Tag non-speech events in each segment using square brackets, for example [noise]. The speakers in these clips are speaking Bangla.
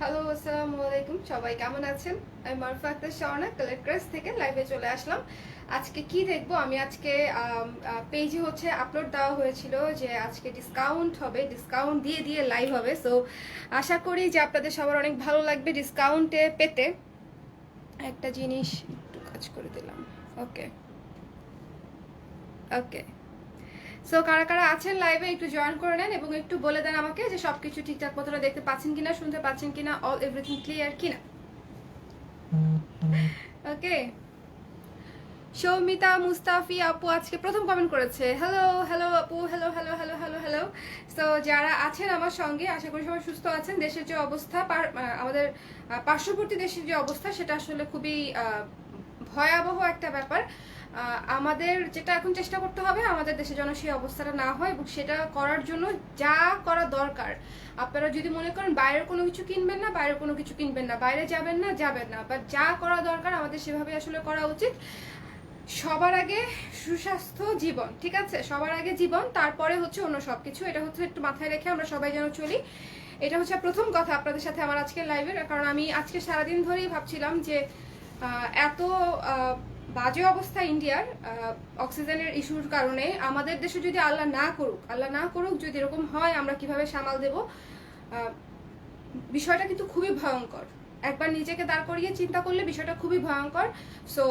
হ্যালো আসসালামু আলাইকুম। সবাই কেমন আছেন? আমি মারফা আক্তার শাওনা কালেক্ট ক্রাস থেকে লাইভে চলে আসলাম। আজকে কি দেখব? আমি আজকে পেজে হচ্ছে আপলোড দেওয়া হয়েছিল যে আজকে ডিসকাউন্ট হবে ডিসকাউন্ট দিয়ে দিয়ে লাইভ হবে। সো আশা করি যে আপনাদের সবার অনেক ভালো লাগবে ডিসকাউন্টে পেতে। একটা জিনিস, একটু কাজ করে দিলাম। ওকে ওকে সো কারা কারা আছেন লাইভে একটু জয়েন করে নেন এবং একটু বলে দেন আমাকে যে সবকিছু ঠিকঠাক মতো দেখতে পাচ্ছেন কিনা, শুনতে পাচ্ছেন কিনা অল এভরিথিং ক্লিয়ার কিনা। ওকে সৌমিতা, মুস্তাফি, আপু আজকে প্রথম কমেন্ট করেছে। হ্যালো হ্যালো আপু hello hello hello hello hello তো যারা আছেন আমার সঙ্গে, আশা করি সবাই সুস্থ আছেন। দেশের যে অবস্থা আমাদের পার্শ্ববর্তী দেশের যে অবস্থা, সেটা আসলে খুবই ভয়াবহ একটা ব্যাপার। আমাদের যেটা এখন চেষ্টা করতে হবে, আমাদের দেশে যেন সেই অবস্থাটা না হয় এবং সেটা করার জন্য যা করা দরকার। আপনারা যদি মনে করেন বাইরের কোনো কিছু কিনবেন না, বাইরের কোনো কিছু কিনবেন না, বাইরে যাবেন না যাবেন না বাট যা করা দরকার আমাদের সেভাবে আসলে করা উচিত। সবার আগে সুস্বাস্থ্য জীবন, ঠিক আছে? সবার আগে জীবন, তারপরে হচ্ছে অন্য সব কিছু এটা হচ্ছে একটু মাথায় রেখে আমরা সবাই যেন চলি। এটা হচ্ছে প্রথম কথা আপনাদের সাথে আমার আজকের লাইভের কারণ আমি আজকে সারাদিন ধরেই ভাবছিলাম যে এত বাজে অবস্থা ইন্ডিয়ার অক্সিজেনের ইস্যুর কারণে। আমাদের দেশে যদি আল্লাহ না করুক, আল্লাহ না করুক যদি এরকম হয়, আমরা কীভাবে সামাল দেব? বিষয়টা কিন্তু খুবই ভয়ঙ্কর। একবার নিজেকে দাঁড় করিয়ে চিন্তা করলে বিষয়টা খুবই ভয়ঙ্কর। সো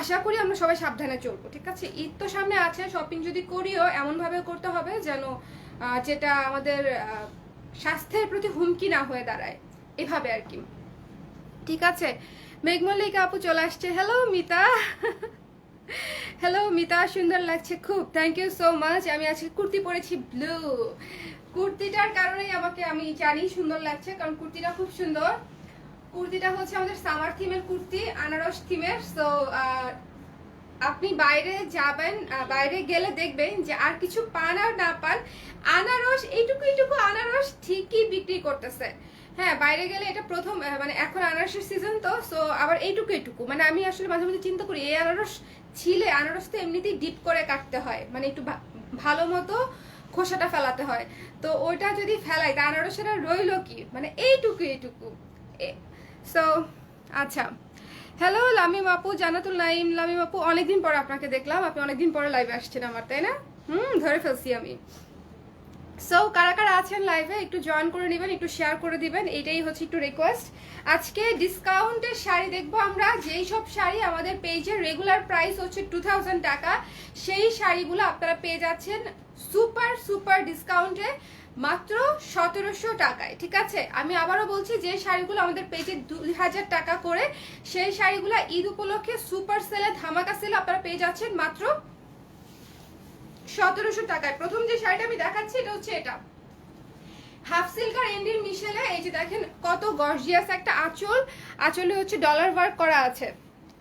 আশা করি আমরা সবাই সাবধানে চলবো, ঠিক আছে? ঈদ তো সামনে আছে শপিং যদি করিও এমনভাবে করতে হবে যেন যেটা আমাদের স্বাস্থ্যের প্রতি হুমকি না হয়ে দাঁড়ায়। এভাবে আর কি। ঠিক আছে? মেঘমল্লিকা আপু চলে আসছে। হ্যালো মিতা। হ্যালো মিতা, সুন্দর লাগছে খুব। থ্যাংক ইউ সো মাচ আমি আজকে কুর্তি পরেছি ব্লু কুর্তিটার কারণেই আমাকে, আমি জানি সুন্দর লাগছে, কারণ কুর্তিটা খুব সুন্দর। কুর্তিটা হচ্ছে আমাদের সামার থিমের কুর্তি, আনারস থিমের সো আপনি বাইরে যাবেন বাইরে গেলে দেখবেন যে আর কিছু পান আর না পান, আনারস, এইটুকু এইটুকু আনারস ঠিকই বিক্রি করতেছে। হ্যাঁ বাইরে গেলে এটা প্রথম মানে এখন আনারসের সিজন তো সো আবার এইটুকু এইটুকু। মানে আমি আসলে মাঝে মাঝে চিন্তা করি, এই আনারস ছিলে, আনারস তো এমনিতেই ডিপ করে কাটতে হয়। মানে একটু ভালো মতো খোসাটা ফেলাতে হয়। তো ওইটা যদি ফেলাই, তা আনারসের রইল কি? মানে এইটুকু এইটুকু। সো আচ্ছা। হ্যালো লামিম আপু জানাতুল নাইম লামিম আপু অনেকদিন পরে আপনাকে দেখলাম। আপনি অনেকদিন পরে লাইভে আসছেন আমার, তাই না? হুম, ধরে ফেলছি আমি। সো কারা কারা আছেন লাইভে একটু জয়েন করে নেবেন, একটু শেয়ার করে দিবেন, এটাই হচ্ছে একটু রিকোয়েস্ট আজকে ডিসকাউন্টের শাড়ি দেখব আমরা, যেই সব শাড়ি আমাদের পেজের রেগুলার প্রাইস হচ্ছে টু টাকা, সেই শাড়িগুলো আপনারা পেয়ে যাচ্ছেন সুপার সুপার ডিসকাউন্টে মাত্র সতেরোশো টাকায়, ঠিক আছে? আমি আবারও বলছি, যে শাড়িগুলো আমাদের পেজে দুই হাজার টাকা করে, সেই শাড়িগুলো ঈদ উপলক্ষে সুপার সেলে ধামাকা সেলে আপনারা পেয়ে যাচ্ছেন মাত্র সতেরোশো টাকায়। প্রথম যে শাড়িটা আমি দেখাচ্ছি, এটা হচ্ছে এটা। হাফ সিল্ক আর এন্ডির মিশেলে, এই যে দেখেন কত গর্জিয়াস একটা আঁচল। আঁচলে হচ্ছে ডলার ওয়ার্ক করা আছে।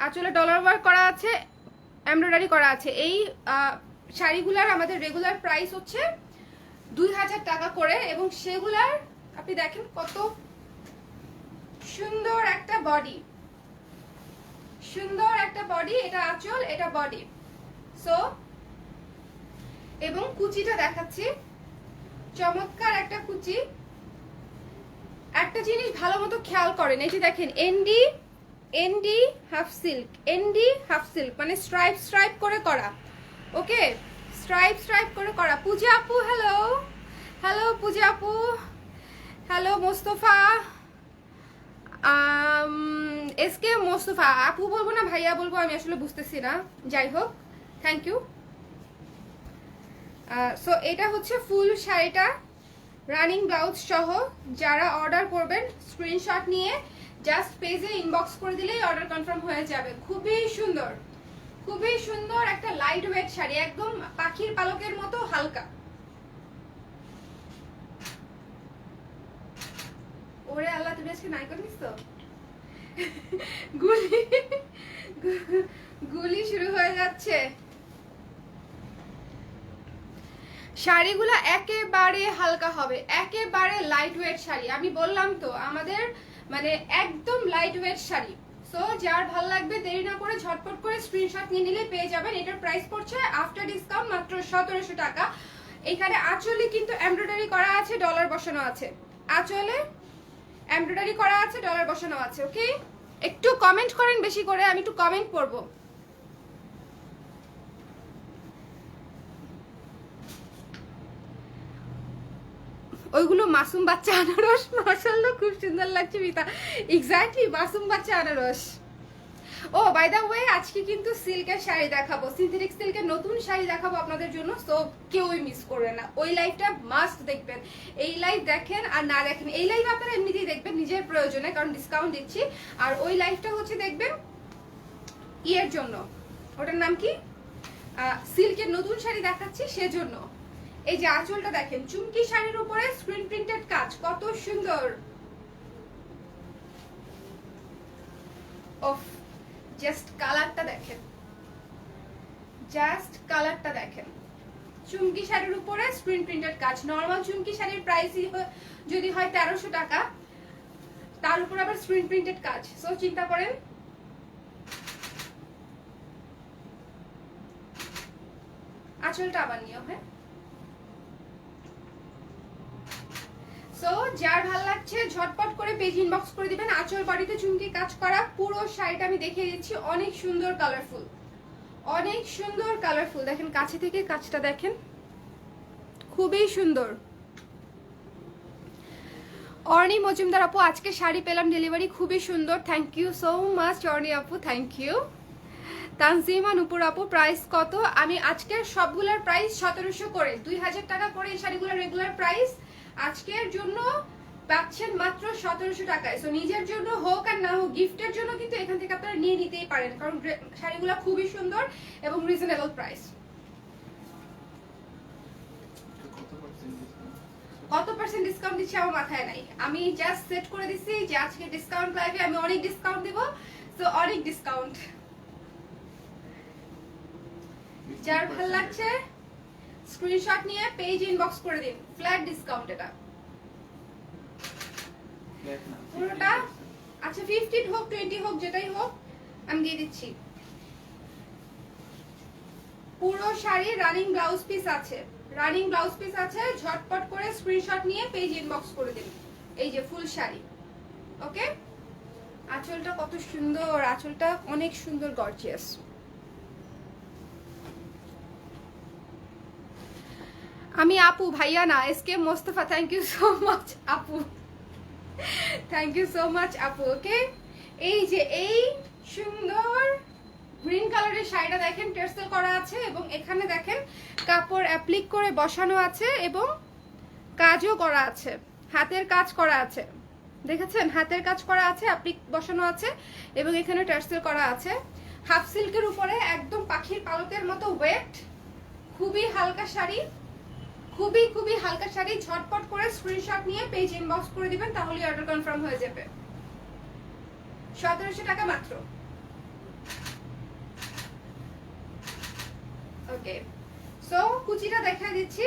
আঁচলে ডলার ওয়ার্ক করা আছে এমব্রয়ডারি করা আছে। এই শাড়িগুলার আমাদের রেগুলার প্রাইস হচ্ছে দুই হাজার টাকা করে এবং সেগুলার, আপনি দেখেন কত সুন্দর একটা বডি সুন্দর একটা বডি এটা আঁচল, এটা বডি সো এবং কুচিটা দেখাচ্ছি। চমৎকার একটা কুচি। একটা জিনিস ভালো মতো খেয়াল করেন, এই যে দেখেন ND ND half silk ND half silk মানে স্ট্রাইপ স্ট্রাইপ করে করা। ওকে? স্ট্রাইপ স্ট্রাইপ করে করা। পূজা আপু হ্যালো হ্যালো পূজা আপু? Hello Mostafa? S K, Mostafa, আপু বলব না, ভাইয়া বলব, আমি আসলে বুঝতেছি না। যাই হোক থ্যাংক ইউ সো এটা হচ্ছে ফুল শাড়িটা রানিং ব্লাউজ সহ। যারা অর্ডার করবেন স্ক্রিনশট নিয়ে জাস্ট পেজে ইনবক্স করে দিলেই অর্ডার কনফার্ম হয়ে যাবে। খুবই সুন্দর। খুবই সুন্দর একটা লাইট ওয়েট শাড়ি, একদম পাখির পালকের মতো হালকা। ওরে আল্লাহ, তুমি আজকে নাই করিস তো? [laughs] গুলি গুলি শুরু হয়ে যাচ্ছে। শাড়িগুলো একেবারে হালকা হবে, একেবারে লাইট ওয়েট শাড়ি। আমি বললাম তো, আমাদের মানে একদম লাইট ওয়েট শাড়ি। সো যার ভালো লাগবে দেরি না করে ঝটপট করে স্ক্রিনশট নিয়ে নিলে পেয়ে যাবেন। এটার প্রাইস পড়ছে আফটার ডিসকাউন্ট মাত্র সতেরোশো টাকা। এখানে আঁচলে কিন্তু এমব্রয়ডারি করা আছে ডলার বসানো আছে। আঁচলে এমব্রয়ডারি করা আছে ডলার বসানো আছে ওকে একটু কমেন্ট করেন বেশি করে, আমি একটু কমেন্ট পড়ব ওইগুলো মাসুম বাচ্চা আনারস। মাসাল্লাহ খুব সুন্দর লাগছে মিতা। এক্স্যাক্টলি মাসুম বাচ্চা আনারস। ও বাই দা ওয়ে আজকে কিন্তু সিল্কের শাড়ি দেখাবো। সিনথেটিক সিল্কের নতুন শাড়ি দেখাবো আপনাদের জন্য সো কেউই মিস করবে না। ওই লাইভটা মাস্ট দেখবেন। এই লাইভ দেখেন আর না দেখেন। এই লাইভ আপনারা এমনিতেই দেখবেন, নিজের প্রয়োজনে, কারণ ডিসকাউন্ট দিচ্ছি। আর ওই লাইভটা হচ্ছে দেখবেন, ইয়ের জন্য। ওটার নাম কি? সিল্কের নতুন শাড়ি দেখাচ্ছি, সেজন্য। এই যে আঁচলটা দেখেন, চুমকি শাড়ির উপরে স্ক্রিন প্রিন্টেড কাজ, কত সুন্দর। অফ জাস্ট কালারটা দেখেন। জাস্ট কালারটা দেখেন। চুমকি শাড়ির উপরে স্ক্রিন প্রিন্টেড কাজ নর্মাল চুমকি শাড়ির প্রাইস যদি হয় তেরোশো টাকা, তার উপর আবার স্ক্রিন প্রিন্টেড কাজ। সো চিন্তা করেন। আঁচলটা আবার নিও হ্যাঁ? সো যার ভালো লাগছে, ঝটপট করে পেজ ইনবক্স করে দিবেন। আঁচল বাড়িতে চুমকি কাজ করা, পুরো শাড়িটা আমি দেখিয়ে দিচ্ছি। অনেক সুন্দর কালারফুল অনেক সুন্দর কালারফুল দেখেন, কাছে থেকে কাজটা দেখেন। খুবই সুন্দর। অর্ণি মজুমদার আপু, আজকে শাড়ি পেলাম ডেলিভারি খুবই সুন্দর। Thank you so much Arni আপু থ্যাংক ইউ তানজিমা নুপুর আপু প্রাইস কত? আমি আজকের সবগুলোর প্রাইস সতেরোশো করে, দুই হাজার টাকা করে এই শাড়িগুলোর রেগুলার প্রাইস আজকের জন্য পাচ্ছেন মাত্র সতেরোশো টাকায়। সো নিজের জন্য হোক আর না হোক, গিফটের জন্য কিন্তু এখান থেকে আপনারা নিয়ে নিতেই পারেন, কারণ শাড়িগুলো খুবই সুন্দর এবং রিজনেবল প্রাইস কত পার্সেন্ট ডিসকাউন্ট দিচ্ছি আমার মাথায় নাই। আমি জাস্ট সেট করে দিচ্ছি যে আজকে ডিসকাউন্ট লাইভে আমি অনেক ডিসকাউন্ট দিব। সো অনেক ডিসকাউন্ট যার ভালো লাগছে স্ক্রিনশট নিয়ে পেজ ইনবক্স করে দিন। ফ্ল্যাট ডিসকাউন্ট এটা। পুরোটা? আচ্ছা ফিফটিন হোক টোয়েন্টি হোক যেটাই হোক আমি দিয়ে দিচ্ছি। পুরো শাড়ি রানিং ব্লাউজ পিস আছে। রানিং ব্লাউজ পিস আছে ঝটপট করে স্ক্রিনশট নিয়ে পেজ ইনবক্স করে দিন। এই যে ফুল শাড়ি। ওকে আঁচলটা কত সুন্দর আঁচলটা অনেক সুন্দর গর্জিয়াস আমি আপু, ভাইয়া না SK Mostafa thank you so much আপু। থ্যাংক ইউ সো মাচ আপু ওকে এই যে এই সুন্দর গ্রিন কালারের শাড়িটা দেখেন টেক্সটাইল করা আছে এবং এখানে দেখেন কাপড় অ্যাপ্লিক করে বসানো আছে এবং কাজও করা আছে, হাতের কাজ করা আছে। দেখেছেন? হাতের কাজ করা আছে অ্যাপ্লিক বসানো আছে এবং এখানে টেক্সটাইল করা আছে। হাফ সিল্কের উপরে একদম পাখির পালকের মতো ওয়েট খুবই হালকা শাড়ি। খুবই খুবই হালকা শাড়ি, ঝটপট করে স্ক্রিনশট নিয়ে পেজ ইনবক্স করে দিবেন তাহলে অর্ডার কনফার্ম হয়ে যাবে। সতেরোশো টাকা মাত্র। ওকে সো কুচিটা দেখা দিচ্ছি।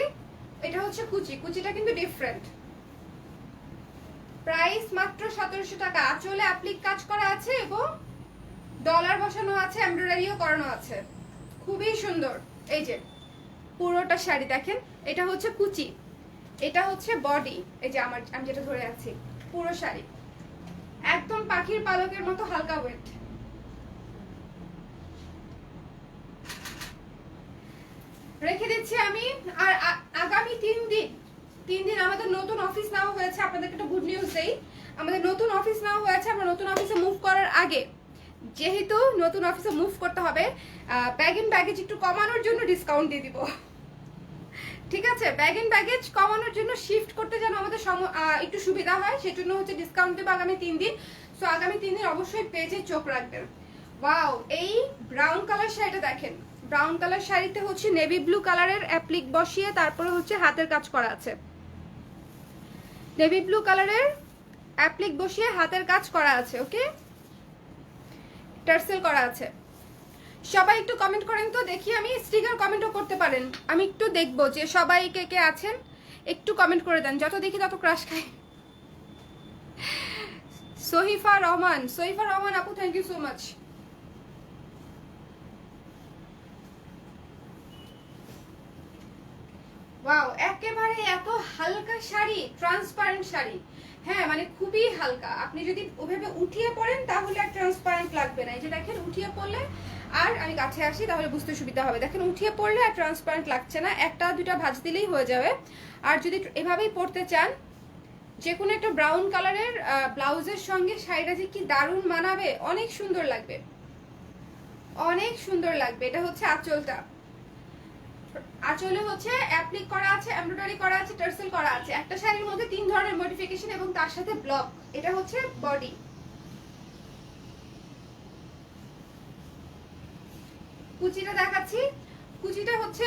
এটা হচ্ছে কুচি। কুচিটা কিন্তু ডিফারেন্ট প্রাইস মাত্র সতেরোশো টাকা। আঁচলে অ্যাপ্লিক কাজ করা আছে এবং ডলার বসানো আছে এমব্রয়ডারিও করানো আছে। খুবই সুন্দর। এই যে, পুরোটা শাড়ি দেখেন। এটা হচ্ছে কুচি। এটা হচ্ছে বডি এই যে আমার আমি যেটা ধরে আছি, পুরো শাড়ি। একদম পাখির পালকের মতো হালকা ওয়েট রেখে দিচ্ছি আমি, আর আগামী তিন দিন তিন দিন আমাদের নতুন অফিস নেওয়া হয়েছে। আপনাদেরকে একটা গুড নিউজ দেই। আমাদের নতুন অফিস নেওয়া হয়েছে। আমরা নতুন অফিসে মুভ করার আগে, যেহেতু নতুন অফিসে মুভ করতে হবে ব্যাগ এন্ড ব্যাগেজ একটু কমানোর জন্য ডিসকাউন্ট দিয়ে দিব। ঠিক আছে? ব্যাগ এন্ড ব্যাগেজ কমানোর জন্য শিফট করতে যেন আমাদের একটু সুবিধা হয়, সেজন্য হচ্ছে ডিসকাউন্ট দেবো আগামী তিন দিন। সো আগামী তিন দিন অবশ্যই পেজে চোখ রাখবেন। ওয়াও এই ব্রাউন কালার শাড়িটা দেখেন। ব্রাউন কালার শাড়িতে হচ্ছে নেভি ব্লু কালারের অ্যাপ্লিক বসিয়ে তারপরে হচ্ছে হাতের কাজ করা আছে। নেভি ব্লু কালারের অ্যাপ্লিক বসিয়ে হাতের কাজ করা আছে ওকে টার্সেল করা আছে। সবাই একটু কমেন্ট করেন তো, দেখি আমি স্টিকার কমেন্টও করতে পারেন। আমি একটু দেখব যে সবাই কে কে আছেন, একটু কমেন্ট করে দেন, যত দেখি তত ক্রাশ খাই। সহিফা রহমান সহিফা রহমান আপু thank you so much wow একেবারে এত হালকা শাড়ি ট্রান্সপারেন্ট শাড়ি। হ্যাঁ মানে খুবই হালকা। আপনি যদি ওভাবে উঠিয়ে পড়েন, তাহলে আর ট্রান্সপারেন্ট লাগবে না। এই যে দেখেন, উঠিয়ে পড়লে আর আমি কাছে আসি, তাহলে বুঝতে সুবিধা হবে। দেখেন, উঠিয়ে পড়লে আর ট্রান্সপারেন্ট লাগছে না। একটা দুটা ভাজ দিলেই হয়ে যাবে। আর যদি এভাবেই পড়তে চান যে কোনো একটা ব্রাউন কালারের ব্লাউজের সঙ্গে শাড়িটা যে কি দারুণ মানাবে, অনেক সুন্দর লাগবে। অনেক সুন্দর লাগবে। এটা হচ্ছে আঁচলটা। আঁচলে হচ্ছে অ্যাপ্লিক করা আছে এমব্রয়ডারি করা আছে টার্সেল করা আছে। একটা শাড়ির মধ্যে তিন ধরনের মডিফিকেশন এবং তার সাথে ব্লক এটা হচ্ছে বডি কুচিটা দেখাচ্ছি। কুচিটা হচ্ছে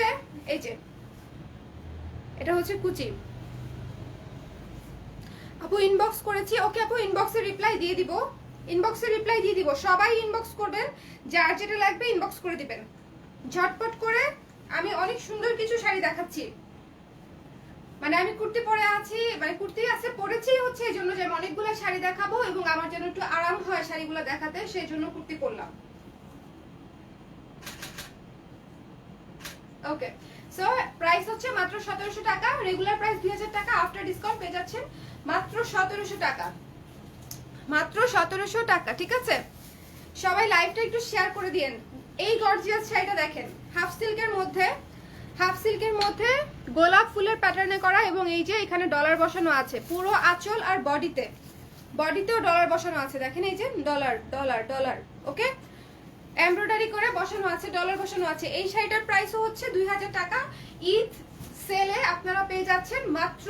এই যে, এটা হচ্ছে কুচি। আপু ইনবক্স করেছি। ওকে আপু ইনবক্সে রিপ্লাই দিয়ে দিব। ইনবক্সে রিপ্লাই দিয়ে দিব। সবাই ইনবক্স করবেন। যার যেটা লাগবে ইনবক্স করে দিবেন। ঝটপট করে আমি অনেক সুন্দর কিছু শাড়ি দেখাচ্ছি। মানে আমি কুর্তি পরে আছি মানে কুর্তি আছে, পরেছি হচ্ছে, এই জন্য যে আমি অনেকগুলো শাড়ি দেখাবো এবং আমার যেন একটু আরাম হয় শাড়িগুলো দেখাতে, সেই জন্য কুর্তি পরলাম। ওকে সো প্রাইস হচ্ছে মাত্র সতেরোশো টাকা। রেগুলার প্রাইস দুই হাজার টাকা। আফটার ডিসকাউন্ট পেয়ে যাচ্ছেন মাত্র সতেরোশো টাকা। মাত্র সতেরোশো টাকা, ঠিক আছে? সবাই লাইভটা একটু শেয়ার করে দিন এই গর্জিয়াস শাড়িটা দেখেন। হাফ সিল্কের মধ্যে হাফ সিল্কের মধ্যে গোলাপ ফুলের প্যাটার্নে করা এবং এই যে এখানে ডলার বসানো আছে। পুরো আঁচল আর বডিতে বডিতেও ডলার বসানো আছে। দেখেন এই যে dollar dollar dollar okay embroidery করে বসানো আছে ডলার বসানো আছে। এই শাড়িটার প্রাইসও হচ্ছে দুই হাজার টাকা। ঈদ সেলে আপনারা পেয়ে যাচ্ছেন মাত্র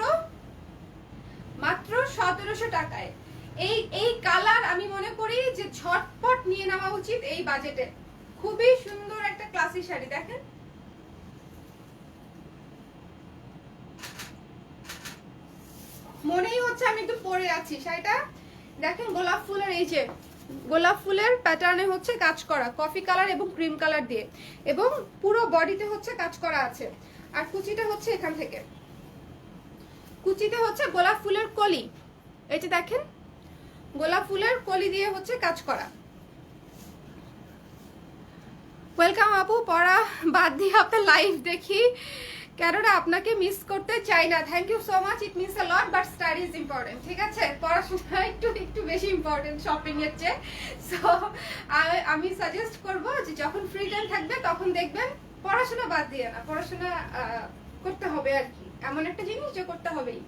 মাত্র সতেরোশো টাকায়। এই এই কালার আমি মনে করি যে ঝটপট নিয়ে নেওয়া উচিত এই বাজেটে খুবই সুন্দর একটা ক্লাসি শাড়ি, দেখেন। মনেই হচ্ছে আমি একটু পরে আছি। শাড়িটা, দেখেন গোলাপ ফুলের এই যে গোলাপ ফুলের প্যাটার্নে হচ্ছে কাজ করা কফি কালার এবং ক্রিম কালার দিয়ে। এবং পুরো বডিতে হচ্ছে কাজ করা আছে। আর কুচিটা হচ্ছে এখান থেকে। কুচিতে হচ্ছে গোলাপ ফুলের কলি। এই দেখেন, গোলাপ ফুলের কলি দিয়ে হচ্ছে কাজ করা। ওয়েলকাম আপু, পড়া বাদ দিয়ে আপনার লাইভ দেখি। কেননা আপনাকে মিস করতে চাই না। Thank you so much it means a lot but study is important ঠিক আছে? পড়াশোনা [laughs] একটু একটু বেশি ইম্পর্টেন্ট শপিং এর চেয়ে। সো আমি সাজেস্ট করব যে যখন ফ্রি টাইম থাকবে, তখন দেখবেন পড়াশোনা বাদ দিয়ে না। পড়াশোনা করতে হবে আর কি। এমন একটা জিনিস যে করতে হবেই।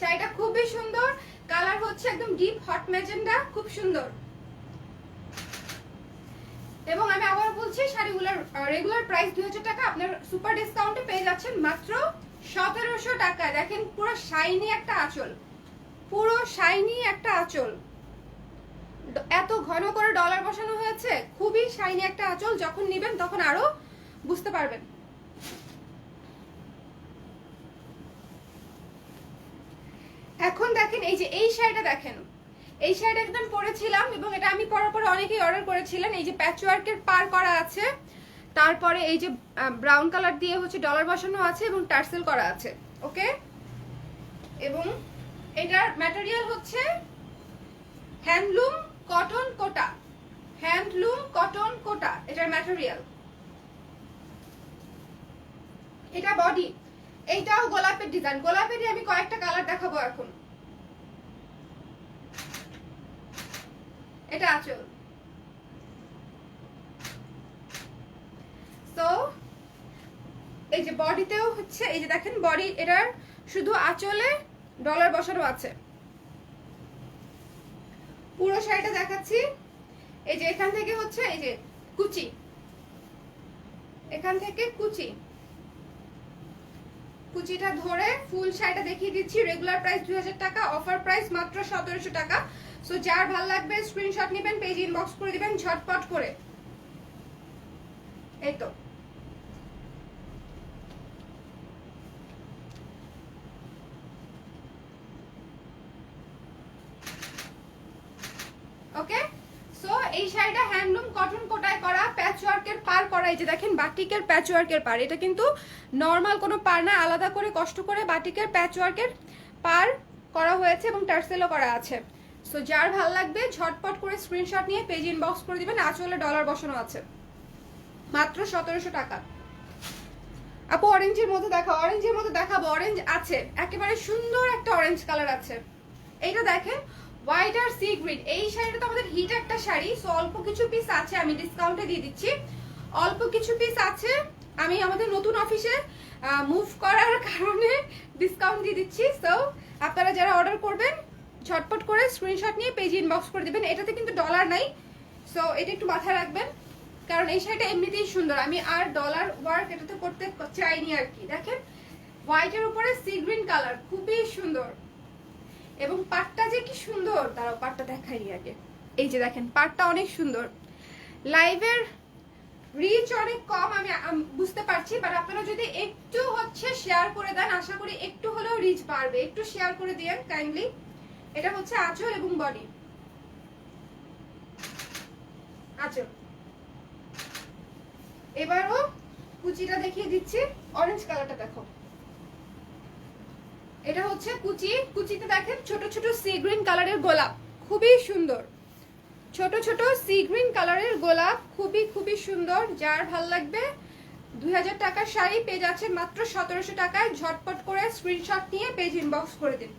শাড়িটা খুবই সুন্দর। কালার হচ্ছে একদম ডিপ হট ম্যাজেন্ডা খুব সুন্দর। এবং আমি আবার বলছি, শাড়িগুলোর রেগুলার প্রাইস দুই হাজার টাকা আপনার সুপার ডিসকাউন্টে পেয়ে যাচ্ছেন মাত্র সতেরোশো টাকা। দেখেন, পুরো শাইনি একটা আঁচল। পুরো শাইনি একটা আঁচল। এত ঘন করে ডলার বসানো হয়েছে, খুবই শাইনি একটা আঁচল। যখন নেবেন তখন আরও বুঝতে পারবেন। এখন দেখেন, এই যে এই শাড়িটা দেখেন এই শাড়িটা একদম পরেছিলাম এবং এটা আমি পরার পরে অনেকেই অর্ডার করেছিলেন। এই যে প্যাচওয়ার্কের পার করা আছে। তারপরে এই যে ব্রাউন কালার দিয়ে হচ্ছে ডলার বসানো আছে এবং টার্সেল করা আছে। ওকে? এবং এটার ম্যাটেরিয়াল হচ্ছে handloom cotton Kota handloom cotton Kota এটার ম্যাটেরিয়াল এটা বডি এইটাও গোলাপের ডিজাইন গোলাপেরই আমি কয়েকটা কালার দেখাবো এখন। এটা আঁচল। তো এই যে বডিতেও হচ্ছে, এই যে দেখেন, বডি এটার শুধু আঁচলে ডলার বসানো আছে। পুরো শাড়িটা দেখাচ্ছি। এই যে এখান থেকে হচ্ছে, এই যে কুচি। এখান থেকে কুচি। কুচিটা ধরে ফুল শাড়িটা দেখিয়ে দিচ্ছি। রেগুলার প্রাইস দুই হাজার টাকা অফার প্রাইস মাত্র সতেরোশো টাকা। সো যার ভালো লাগবে স্ক্রিনশট নেবেন পেজ ইনবক্স করে দিবেন, ঝটপট করে। এই তো। ওকে সো এই শাড়িটা হ্যান্ডলুম কটন কোটায় করা প্যাচ ওয়ার্কের পার করা এই যে দেখেন বাটিকের প্যাচ ওয়ার্কের পার। এটা কিন্তু নর্মাল কোনো পার না, আলাদা করে কষ্ট করে বাটিকের প্যাচ ওয়ার্কের পার করা হয়েছে এবং টার্সেলও করা আছে। সো যার ভালো লাগবে, ঝটপট করে স্ক্রিনশট নিয়ে পেজ ইনবক্স করে দিবেন। আঁচলে ডলার বসানো আছে। মাত্র সতেরোশো টাকা। আপু অরেঞ্জের মধ্যে দেখা অরেঞ্জের মধ্যে দেখাবো। অরেঞ্জ আছে। একেবারে সুন্দর একটা অরেঞ্জ কালার আছে। এইটা দেখেন হোয়াইট আর সি গ্রিন এই শাড়িটা তো আমাদের হিট একটা শাড়ি। সো অল্প কিছু পিস আছে, আমি ডিসকাউন্টে দিয়ে দিচ্ছি। অল্প কিছু পিস আছে, আমি আমাদের নতুন অফিসে মুভ করার কারণে ডিসকাউন্ট দিয়ে দিচ্ছি। সো আপনারা যারা অর্ডার করবেন ঝটপট করে স্ক্রিনশট নিয়ে পেজ ইনবক্স করে দেবেন। এটাতে কিন্তু ডলার নাই সো এটা একটু মাথায় রাখবেন। কারণ এই শাড়িটা এমনিতেই সুন্দর। আমি আর ডলার ওয়ার্ক এটাতে করতে চাইনি আর কি। দেখেন হোয়াইটের উপরে সি গ্রিন কালার খুবই সুন্দর। এবং পাটটা যে কি সুন্দর! তারাও পাটটা দেখাই আগে। এই যে দেখেন, পাটটা অনেক সুন্দর। লাইভের রিচ অনেক কম, আমি বুঝতে পারছি বাট আপনারা যদি একটু হচ্ছে শেয়ার করে দেন, আশা করি একটু হলেও রিচ বাড়বে। একটু শেয়ার করে দিয়েন কাইন্ডলি এটা হচ্ছে আঁচল এবং বডি। আঁচল। এবারও কুচিটা দেখিয়ে দিচ্ছি। অরেঞ্জ কালারটা দেখো। এটা হচ্ছে কুচি। কুচিতে দেখেন ছোট ছোট সি গ্রিন কালারের গোলাপ। খুবই সুন্দর। ছোট ছোট সি গ্রিন কালারের গোলাপ খুবই খুবই সুন্দর। যার ভালো লাগবে দুই হাজার টাকার শাড়ি পেজ আছে মাত্র সতেরোশো টাকায়। ঝটপট করে স্ক্রিনশট নিয়ে পেজ ইনবক্স করে দিন।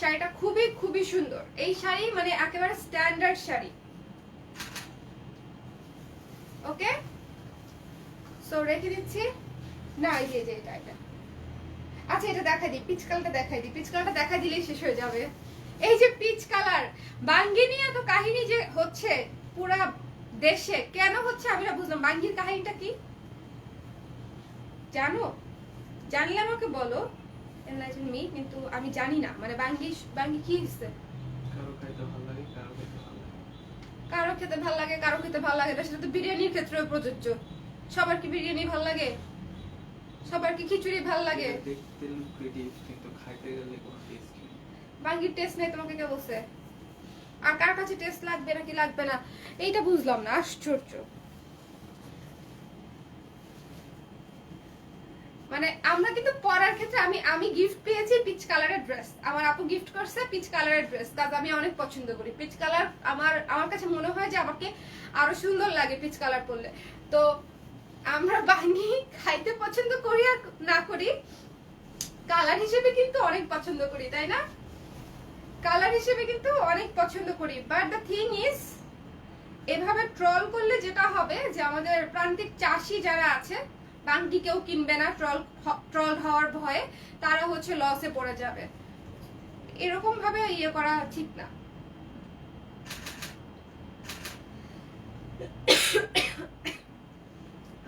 শাড়িটা খুবই খুবই সুন্দর। এই শাড়ি মানে একেবারে স্ট্যান্ডার্ড শাড়ি। ওকে সো রেখে দিচ্ছি। না, এই যে এটা এটা। আচ্ছা এটা দেখাই দিই। পিচ কালারটা দেখাই দিই। পিচ কালারটা দেখা দিলেই শেষ হয়ে যাবে। এই যে পিচ কালার বাঙ্গি নিয়ে তো কাহিনী যে হচ্ছে পুরা দেশে, কেন হচ্ছে আমি না বুঝলাম। বাঙ্গির কাহিনীটা কি? জানো? জানলে আমাকে বলো। এনলাইটেন মি কিন্তু আমি জানি না। মানে বাঙ্গি বাঙ্গি কি হচ্ছে কারও খেতে ভালো লাগে কারও খেতে ভালো লাগে। সেটা তো বিরিয়ানির ক্ষেত্রেও প্রযোজ্য। সবার কি বিরিয়ানি ভালো লাগে? সবার কি খিচুড়ি ভালো লাগে? দেখতে লুক্রেটিভ কিন্তু খাইতে গেলে কোনো টেস্ট নেই। বাঙ্গির টেস্ট নেই তোমাকে কে বলছে? আর কার কাছে টেস্ট লাগবে নাকি লাগবে না এইটা বুঝলাম না আশ্চর্য। মানে আমরা কিন্তু পরার ক্ষেত্রে আমি আমি গিফট পেয়েছি পিচ কালারের ড্রেস আমার আপু গিফট করছে পিচ কালারের ড্রেস কাজ আমি অনেক পছন্দ করি। পিচ কালার আমার আমার কাছে মনে হয় যে আমাকে আরও সুন্দর লাগে পিচ কালার পরলে। তো আমরা বাঙি খাইতে পছন্দ করি আর না করি কালার হিসেবে কিন্তু অনেক পছন্দ করি, তাই না? কালার হিসেবে কিন্তু অনেক পছন্দ করি। বাট দ্য থিং ইজ এভাবে ট্রল করলে যেটা হবে যে আমাদের প্রান্তিক চাষি যারা আছে বাংটি কেউ কিনবে না, ট্রল ট্রল হওয়ার ভয়ে তারা হচ্ছে লসে পড়ে যাবে। এরকম ভাবে ইয়ে করা ঠিক না।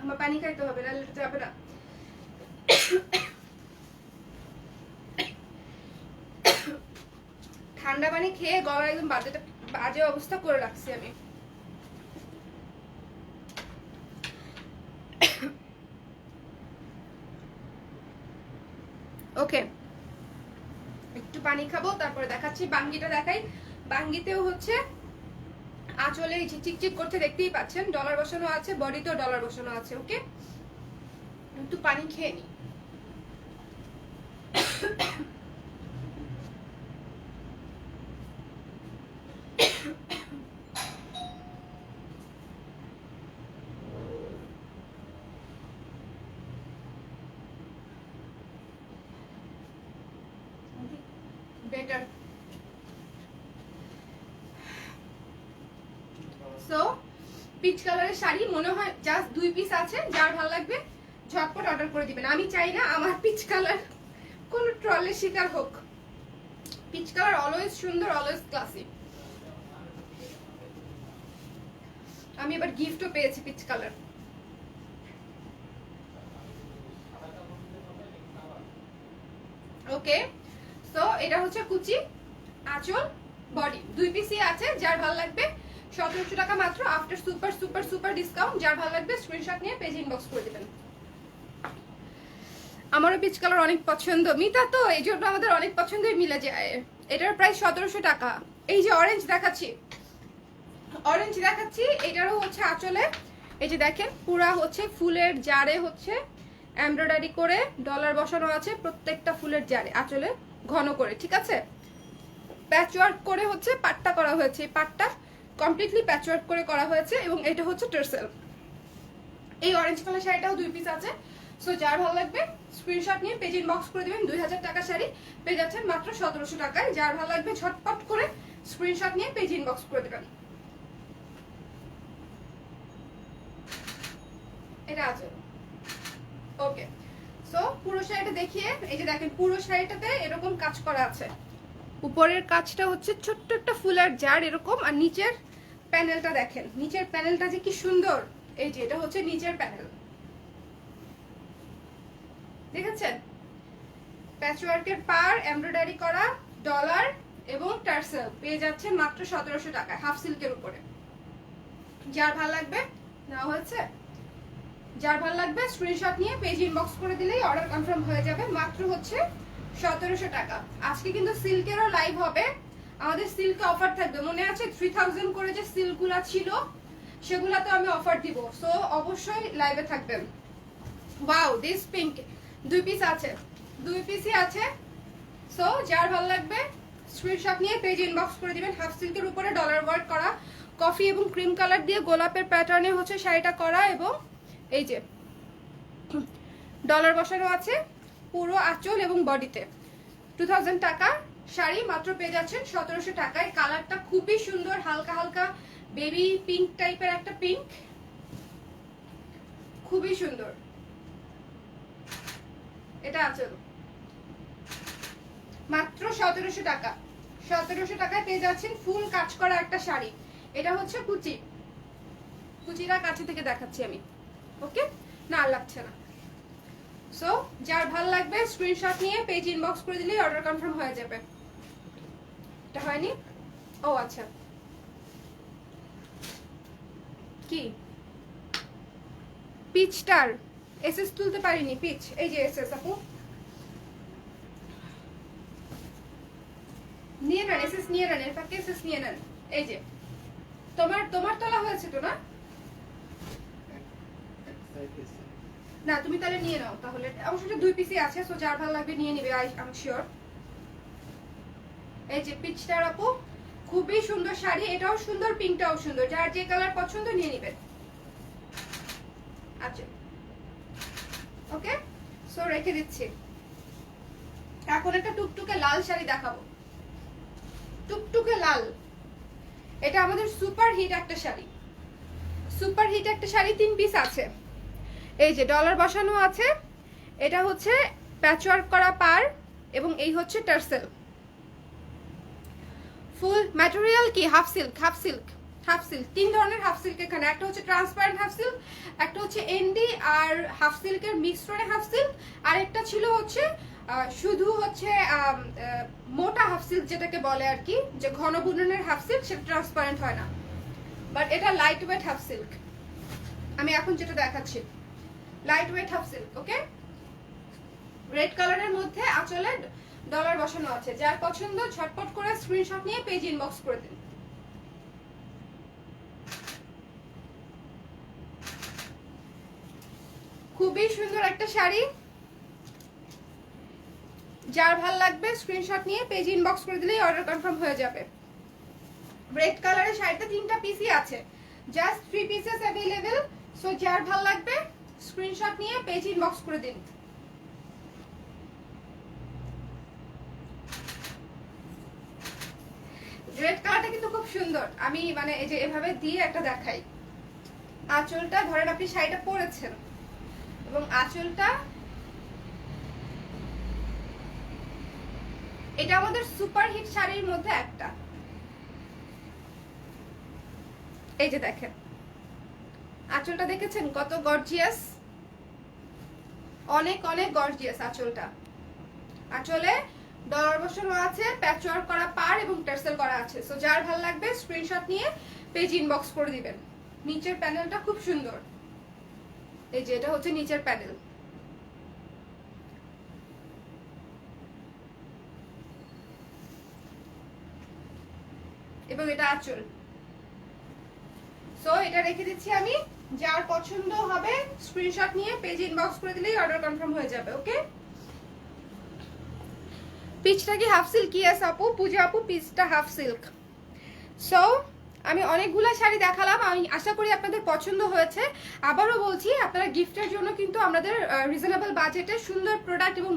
আমার পানি খাইতে হবে, না যাবে না। ঠান্ডা পানি খেয়ে গলা একদম বাজে বাজে অবস্থা করে রাখছি আমি ওকে একটু পানি খাব তারপরে দেখাচ্ছি, বাঙ্গিটা দেখাই। বাঙ্গিতেও হচ্ছে আঁচলে চিকচিক করতে দেখতেই পাচ্ছেন ডলার বসানো আছে বডিতেও ডলার বসানো আছে ওকে একটু পানি খেয়ে নি বেটার সো পিচ কালারের শাড়ি মনে হয় জাস্ট দুই পিস আছে, যার ভালো লাগবে, ঝটপট অর্ডার করে দিবেন। আমি চাই না আমার পিচ কালার কোন ট্রলের শিকার হোক। পিচ কালার অলওয়েজ সুন্দর অলওয়েজ ক্লাসিক আমি এবার গিফটও পেয়েছি পিচ কালার ওকে এটা হচ্ছে কুচি, আঁচল, বডি। দুই পিসি আছে, যার ভালো লাগবে সতেরোশো টাকা মাত্র after super super super discount যার ভালো লাগবে স্ক্রিনশট নিয়ে পেজ ইনবক্স করে দেবেন। আমারও পিচ কালার অনেক পছন্দ। মিতা তো, এই জন্য আমাদের অনেক পছন্দই মিলে যায়। এটার প্রায় সতেরোশো টাকা। এই যে অরেঞ্জ দেখাচ্ছি। অরেঞ্জ দেখাচ্ছি, এটারও হচ্ছে আঁচলে। এই যে দেখেন, পুরা হচ্ছে ফুলের জারে হচ্ছে এমব্রয়ডারি করে ডলার বসানো আছে প্রত্যেকটা ফুলের জারে, আঁচলে। ঘন করে, ঠিক আছে? প্যাচওয়ার্ক করে হচ্ছে পাটটা করা হয়েছে। এই পাটটা কমপ্লিটলি প্যাচওয়ার্ক করে করা হয়েছে এবং এটা হচ্ছে টার্সেল এই অরেঞ্জ কালার শাড়িটাও দুই পিস আছে। সো যার ভালো লাগবে স্ক্রিনশট নিয়ে পেজ ইনবক্স করে দিবেন। দুই হাজার টাকা শাড়ি পেয়ে যাচ্ছেন মাত্র সতেরোশো টাকায়। যার ভালো লাগবে, ঝটপট করে স্ক্রিনশট নিয়ে পেজ ইনবক্স করে দেবেন। এটা আছে। ওকে সো পুরো শাড়িটা দেখিয়ে, এই যে দেখেন, পুরো শাড়িটাতে এরকম কাজ করা আছে। উপরের কাজটা হচ্ছে ছোট্ট একটা ফুলের জার এরকম, আর নিচের প্যানেলটা দেখেন। নিচের প্যানেলটা যে কি সুন্দর। এই যে, এটা হচ্ছে নিচের প্যানেল। দেখেছেন? প্যাচওয়ার্কের পার এমব্রয়ডারি করা ডলার এবং টার্সেল পেয়ে যাচ্ছেন মাত্র সতেরোশো টাকায় হাফ সিল্কের উপরে। যার ভালো লাগবে, নেওয়া হয়েছে। যার ভালো লাগবে স্ক্রিনশট নিয়ে পেজ ইনবক্স করে দিলেই অর্ডার কনফার্ম হয়ে যাবে। মাত্র হচ্ছে সতেরোশো টাকা। আজকে কিন্তু সিল্কেরও লাইভ হবে। আমাদের সিল্কে অফার থাকবে। মনে আছে থ্রি থাউজেন্ড করে যে সিল্কগুলা ছিল সেগুলাতে আমি অফার দিব। সো অবশ্যই লাইভে থাকবেন ওয়াও দিস পিঙ্ক দুই পিস আছে। দুই পিসই আছে। সো যার ভালো লাগবে স্ক্রিনশট নিয়ে পেজ ইনবক্স করে দিবেন। হাফ সিল্কের উপরে ডলার ওয়ার্ক করা। কফি এবং ক্রিম কালার দিয়ে গোলাপের প্যাটার্নে হচ্ছে শাড়িটা করা এবং এই যে ডলার বসানো আছে, পুরো আঁচল এবং বডিতে। টু টাকা শাড়ি, মাত্র পেয়ে যাচ্ছেন সতেরোশো টাকায়। কালারটা খুবই সুন্দর, হালকা হালকা বেবি পিঙ্ক টাইপের একটা পিঙ্ক খুবই সুন্দর। এটা আঁচল। মাত্র সতেরোশো টাকা। সতেরোশো টাকায় পেয়ে যাচ্ছেন ফুল কাজ করা একটা শাড়ি। এটা হচ্ছে কুচি। কুচিটা কাছে থেকে দেখাচ্ছি আমি। ওকে না লাগছে না। সো যার ভালো লাগবে স্ক্রিনশট নিয়ে পেজ ইনবক্স করে দিলেই অর্ডার কনফার্ম হয়ে যাবে। এটা হয়নি? ও আচ্ছা। কি? পিচটার। এসএস তুলতে পারিনি, পিচ। এই যে এসএস আপু। নিয়ে নেন এসএস নিয়ে নেন, এর ফাঁকে এসএস নিয়ে নেন। এই যে। তোমার তোমার তোলা হয়েছে তো, না? না, তুমি তাহলে নিয়ে নাও, তাহলে। অবশ্যই দুই পিসই আছে সো যার ভালো লাগবে নিয়ে নিবে আই আম শিওর এই যে পিচটার আপু, খুবই সুন্দর শাড়ি, এটাও সুন্দর পিঙ্কটাও সুন্দর, যার যে কালার পছন্দ নিয়ে নিবেন আচ্ছা। ওকে সো রেখে দিচ্ছি। এখন একটা টুকটুকে লাল শাড়ি দেখাবো। টুকটুকে লাল। এটা আমাদের সুপার হিট একটা শাড়ি। সুপার হিট একটা শাড়ি, তিন পিস আছে। এই যে ডলার বসানো আছে, এটা হচ্ছে প্যাচওয়ার্ক করা পার এবং এই হচ্ছে টার্সেল ফুল ম্যাটেরিয়াল কি? Half silk half silk half silk তিন ধরনের হাফ সিল্ক এখানে। একটা হচ্ছে ট্রান্সপারেন্ট হাফ সিল্ক একটা হচ্ছে এনডি আর হাফ সিল্কের মিক্সডে হাফ সিল্ক আর একটা ছিল হচ্ছে শুধু হচ্ছে মোটা হাফ সিল্ক যেটাকে বলে আর কি, যে ঘন বুননের হাফ সিল্ক সেটা ট্রান্সপারেন্ট হয় না। বাট এটা লাইট ওয়েট হাফ সিল্ক আমি এখন যেটা দেখাচ্ছি। Light weight half silk okay red কালারের মধ্যে আঁচলে ডলার বসানো আছে। যার পছন্দ, ঝটপট করে স্ক্রিনশট নিয়ে পেজ ইনবক্স করে দিন। খুবই সুন্দর একটা শাড়ি। যার ভালো লাগবে স্ক্রিনশট নিয়ে পেজ ইনবক্স করে দিলেই অর্ডার কনফার্ম হয়ে যাবে। রেড কালারের শাড়িটা তিনটা পিসই আছে। Just three pieces available so যার ভালো লাগবে স্ক্রিনশট নিয়ে পেজ ইনবক্স করে দিন। রেড কালারটা কিন্তু খুব সুন্দর। আমি মানে এই যে এভাবে দিয়ে একটা দেখাই। আঁচলটা ধরেন আপনি শাড়িটা পরেছেন। এবং আঁচলটা এটা আমাদের সুপার হিট শাড়ির মধ্যে একটা। এই যে দেখেন। আঁচলটা দেখেছেন? কত গর্জিয়াস অনেক অনেক গর্জিয়াস আঁচলটা। আঁচলে ডলার বসানো আছে প্যাচওয়ার্ক করা পার এবং টার্সেল করা আছে। সো যার ভালো লাগবে স্ক্রিনশট নিয়ে পেজ ইনবক্স করে দিবেন। নিচের প্যানেলটা খুব সুন্দর। এই যে, এটা হচ্ছে নিচের প্যানেল এবং এটা আঁচল। সো এটা রেখে দিচ্ছি আমি। যার পছন্দ হবে স্ক্রিনশট নিয়ে পেজ ইনবক্স করে দিলেই অর্ডার কনফার্ম হয়ে যাবে ওকে পিচটা কি হাফ সিল্ক ইয়েস আপু। পূজা আপু পিচটা হাফ সিল্ক সো আমি অনেকগুলো শাড়ি দেখালাম। আমি আশা করি আপনাদের পছন্দ হয়েছে। আবারও বলছি, আপনারা গিফটের জন্য কিন্তু আমাদের রিজনেবল বাজেটে সুন্দর প্রোডাক্ট এবং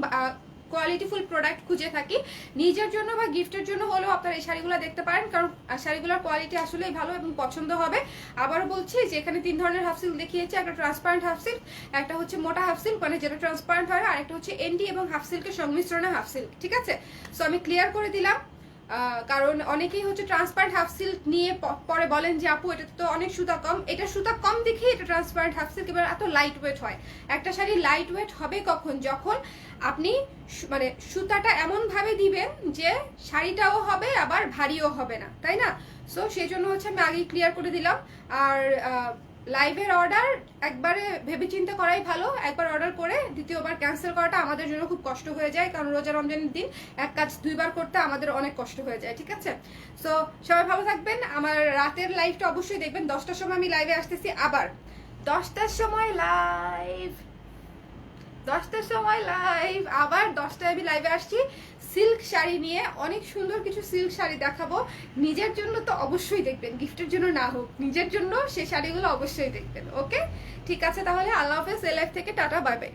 কোয়ালিটিফুল প্রোডাক্ট খুঁজে থাকি। নিজের জন্য বা গিফটের জন্য হলেও আপনারা এই শাড়িগুলো দেখতে পারেন, কারণ শাড়িগুলোর কোয়ালিটি আসলেই ভালো এবং পছন্দ হবে। আবারও বলছি যে এখানে তিন ধরনের হাফ সিল্ক দেখিয়েছি, একটা ট্রান্সপারেন্ট হাফ সিল্ক একটা হচ্ছে মোটা হাফ সিল্ক মানে যেটা ট্রান্সপারেন্ট হয় আর একটা হচ্ছে এন্ডি এবং হাফ সিল্কের সংমিশ্রণে হাফ সিল্ক ঠিক আছে? সো আমি ক্লিয়ার করে দিলাম। কারণ অনেকেই হচ্ছে ট্রান্সপারেন্ট হাফ সিল্ক নিয়ে পরে বলেন যে, আপু এটা তো অনেক সুতা কম। এটা সুতা কম দেখেই এটা ট্রান্সপারেন্ট হাফ সিল্ক এবার এত লাইট ওয়েট হয়। একটা শাড়ি লাইট ওয়েট হবে কখন? যখন আপনি মানে সুতাটা এমন ভাবে দিবেন যে, শাড়িটাও হবে, আবার ভারীও হবে না। তাই না? সো সেই জন্য হচ্ছে আমি আগেই ক্লিয়ার করে দিলাম। আর লাইভের অর্ডার একবারে ভেবেচিন্তে করাই ভালো। একবার অর্ডার করে, দ্বিতীয়বার ক্যান্সেল করাটা আমাদের জন্য খুব কষ্ট হয়ে যায়, কারণ রোজা রমজানের দিন এক কাজ দুইবার করতে আমাদের অনেক কষ্ট হয়ে যায়, ঠিক আছে? সো সবাই ভালো থাকবেন। আমার রাতের লাইভটা অবশ্যই দেখবেন। দশটার সময় আমি লাইভে আসতেছি আবার। দশটার সময় লাইভ দশটার সময় লাইভ আবার দশটায় আমি লাইভে আসছি। সিল্ক শাড়ি নিয়ে অনেক সুন্দর কিছু সিল্ক শাড়ি দেখাবো। নিজের জন্য তো অবশ্যই দেখবেন গিফটের জন্য না হোক, নিজের জন্য সেই শাড়িগুলো অবশ্যই দেখবেন ওকে ঠিক আছে তাহলে, আল্লাহ হাফেজ এ লাইফ থেকে টাটা বাই বাই